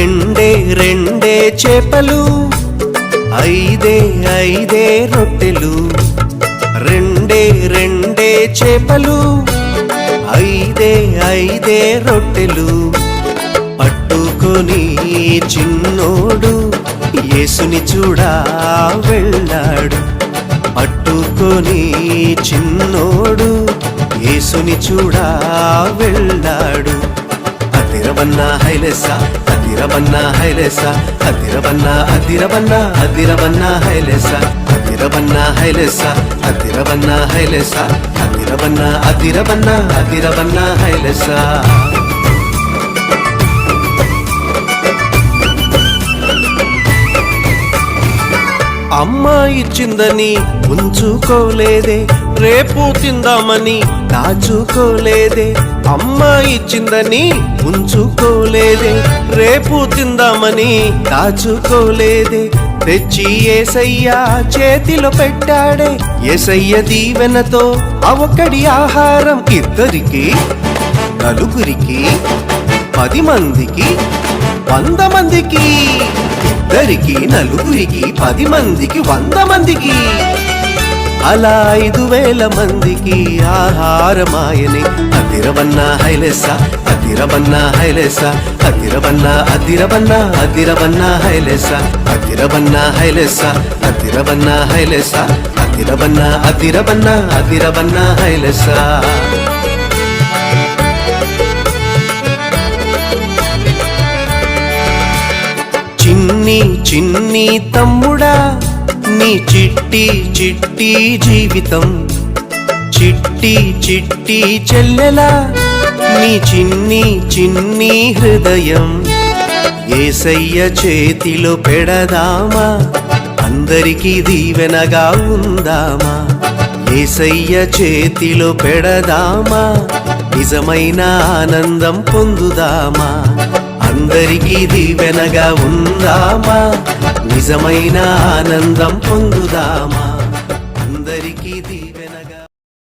రెండే రెండే చేపలు ఐదే ఐదే రొట్టెలు. రెండే రెండే చేపలు ఐదే ఐదే రొట్టెలు. పట్టుకొని చిన్నోడు యేసుని చూడా వెళ్ళాడు. పట్టుకొని చిన్నోడు యేసుని చూడా వెళ్ళాడు. హైలేసా? అదిరవన్న హైలెస? అదిరవన్న అదిరవన్న అదిరవన్న హైలెస? అదిరవన్న హైలెస? అదిరవన్న హైలెస? అదిరవన్న అదిరవన్న అదిరవన్న హైలెస? అమ్మ ఇచ్చిందని ఉంచుకోలేదే రేపు తిందామని దాచుకోలేదే అమ్మ ఇచ్చిందని ఉంచుకోలేదే రేపు తిందామని దాచుకోలేదే. తెచ్చి ఏసయ్యా చేతిలో పెట్టాడే ఏసయ్య దీవెనతో అవకడి ఆహారం ఇద్దరికి నలుగురికి పది మందికి వంద మందికి ఇద్దరికి నలుగురికి పది మందికి వంద మందికి. అలా ఐదు వేల మందికి ఆహారమాయని అదిరవన్న హైలెస అదిరవన్న హైలెస అదిరవన్న అదిరవన్న అదిరవన్న హైలెస అదిరవన్న హైలెస అదిరవన్న హైలెస అదిరవన్న అదిరవన్న అదిరవన్న హైలెస చిన్ని చిన్ని తమ్ముడా నీ చిట్టి చిట్టి జీవితం. చిట్టి చిట్టి చెల్లెలా నీ చిన్ని చిన్ని హృదయం. ఏసయ్య చేతిలో పెడదామా అందరికీ దీవెనగా ఉందామా? ఏసయ్య చేతిలో పెడదామా నిజమైన ఆనందం పొందుదామా? అందరికీ దీవెనగా ఉందామా నిజమైన ఆనందం పొందుదామా?